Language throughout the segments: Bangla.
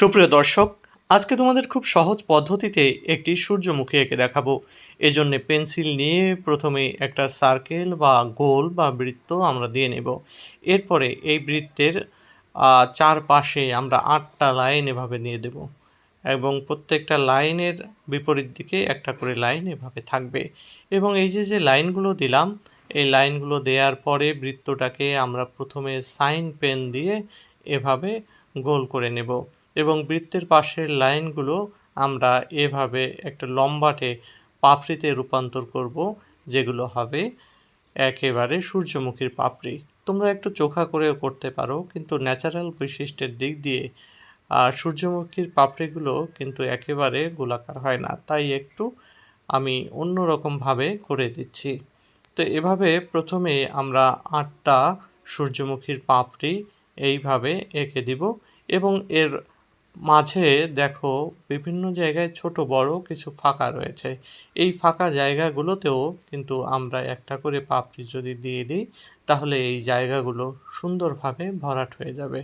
সুপ্রিয় দর্শক, আজকে তোমাদের খুব সহজ পদ্ধতিতে একটি সূর্যমুখী এঁকে দেখাবো। এজন্য পেন্সিল নিয়ে প্রথমে একটা সার্কেল বা গোল বা বৃত্ত আমরা দিয়ে নেব। এরপরে এই বৃত্তের চারপাশে আমরা আটটা লাইন এভাবে নিয়ে দেব এবং প্রত্যেকটা লাইনের বিপরীত দিকে একটা করে লাইন এভাবে থাকবে এবং এই যে যে লাইনগুলো দিলাম, এই লাইনগুলো দেওয়ার পরে বৃত্তটাকে আমরা প্রথমে সাইন পেন দিয়ে এভাবে গোল করে নেব। এবং বৃত্তের পাশের লাইনগুলো আমরা এভাবে একটা লম্বাটে পাপড়িতে রূপান্তর করব, যেগুলো হবে একেবারে সূর্যমুখীর পাপড়ি। তোমরা একটু চোখা করেও করতে পারো, কিন্তু ন্যাচারাল বৈশিষ্ট্যের দিক দিয়ে, আর সূর্যমুখীর পাপড়িগুলো কিন্তু একেবারে গোলাকার হয় না। তাই একটু আমি অন্য রকমভাবে করে দিচ্ছি। তো এভাবে প্রথমে আমরা আটটা সূর্যমুখীর পাপড়ি এইভাবে এঁকে দিব এবং এর মাঝে দেখো বিভিন্ন জায়গায় ছোট, বড় কিছু ফাঁকা রয়েছে। এই ফাঁকা জায়গাগুলোতেও কিন্তু আমরা একটা করে পাপড়ি যদি দিয়ে দিই, তাহলে এই জায়গাগুলো সুন্দরভাবে ভরাট হয়ে যাবে।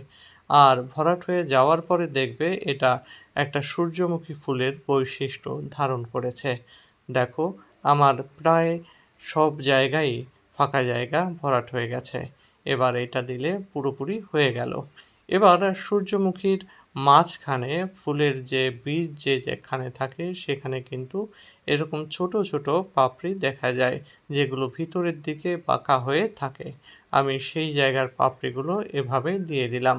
আর ভরাট হয়ে যাওয়ার পরে দেখবে এটা একটা সূর্যমুখী ফুলের বৈশিষ্ট্য ধারণ করেছে। দেখো, আমার প্রায় সব জায়গায় ফাঁকা জায়গা ভরাট হয়ে গেছে। এবার এটা দিলে পুরোপুরি হয়ে গেল। এবার সূর্যমুখীর মাঝখানে ফুলের যে বীজ যে যেখানে থাকে সেখানে কিন্তু এরকম ছোট ছোট পাপড়ি দেখা যায়, যেগুলো ভিতরের দিকে পাকা হয়ে থাকে। আমি সেই জায়গার পাপড়িগুলো এভাবে দিয়ে দিলাম।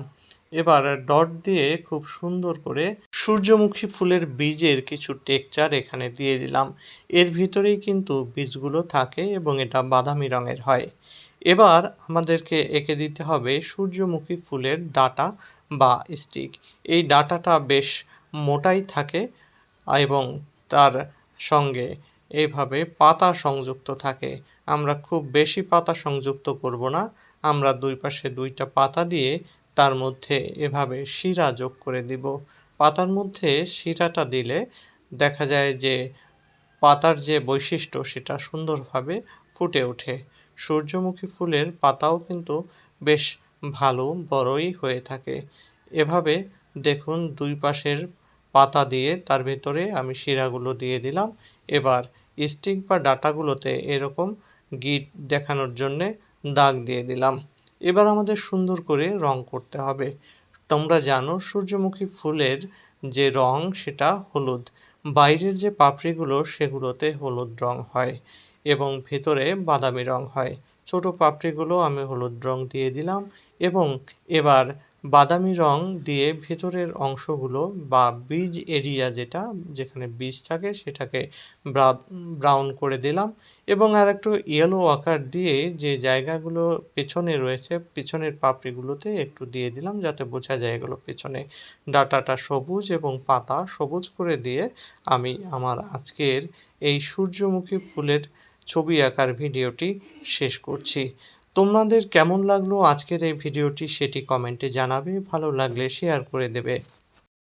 এবার ডট দিয়ে খুব সুন্দর করে সূর্যমুখী ফুলের বীজের কিছু টেকচার এখানে দিয়ে দিলাম। এর ভিতরেই কিন্তু বীজগুলো থাকে এবং এটা বাদামি রঙের হয়। এবার আমাদেরকে এঁকে দিতে হবে সূর্যমুখী ফুলের ডাটা বা স্টিক। এই ডাটাটা বেশ মোটাই থাকে এবং তার সঙ্গে এইভাবে পাতা সংযুক্ত থাকে। আমরা খুব বেশি পাতা সংযুক্ত করব না। আমরা দুই পাশে দুইটা পাতা দিয়ে তার মধ্যে এভাবে শিরা যোগ করে দিব। পাতার মধ্যে শিরাটা দিলে দেখা যায় যে পাতার যে বৈশিষ্ট্য সেটা সুন্দরভাবে ফুটে ওঠে। সূর্যমুখী ফুলের পাতাও কিন্তু বেশ ভালো বড়ই হয়ে থাকে। এভাবে দেখুন দুই পাশের পাতা দিয়ে তার ভেতরে আমি শিরাগুলো দিয়ে দিলাম। এবার স্টিক বা ডাটাগুলোতে এরকম গিট দেখানোর জন্যে দাগ দিয়ে দিলাম। এবার আমাদের সুন্দর করে রং করতে হবে। তোমরা জানো সূর্যমুখী ফুলের যে রং সেটা হলুদ। বাইরের যে পাপড়িগুলো সেগুলোতে হলুদ রং হয় এবং ভেতরে বাদামি রং হয়। ছোট পাপড়িগুলো আমি হলুদ রং দিয়ে দিলাম এবং এবার বাদামি রং দিয়ে ভেতরের অংশগুলো বা বীজ এরিয়া যেটা, যেখানে বীজ থাকে সেটাকে ব্রাউন করে দিলাম এবং আর একটু ইয়েলো আকার দিয়ে যে জায়গাগুলো পেছনে রয়েছে, পেছনের পাপড়িগুলোতে একটু দিয়ে দিলাম যাতে বোঝা যায় এগুলো পেছনে। ডাটাটা সবুজ এবং পাতা সবুজ করে দিয়ে আমি আমার আজকের এই সূর্যমুখী ফুলের ছবি আঁকার ভিডিওটি শেষ করছি। তোমাদের কেমন লাগল আজকের এই ভিডিওটি সেটি কমেন্টে জানাবে ভালো লাগলে শেয়ার করে দেবে।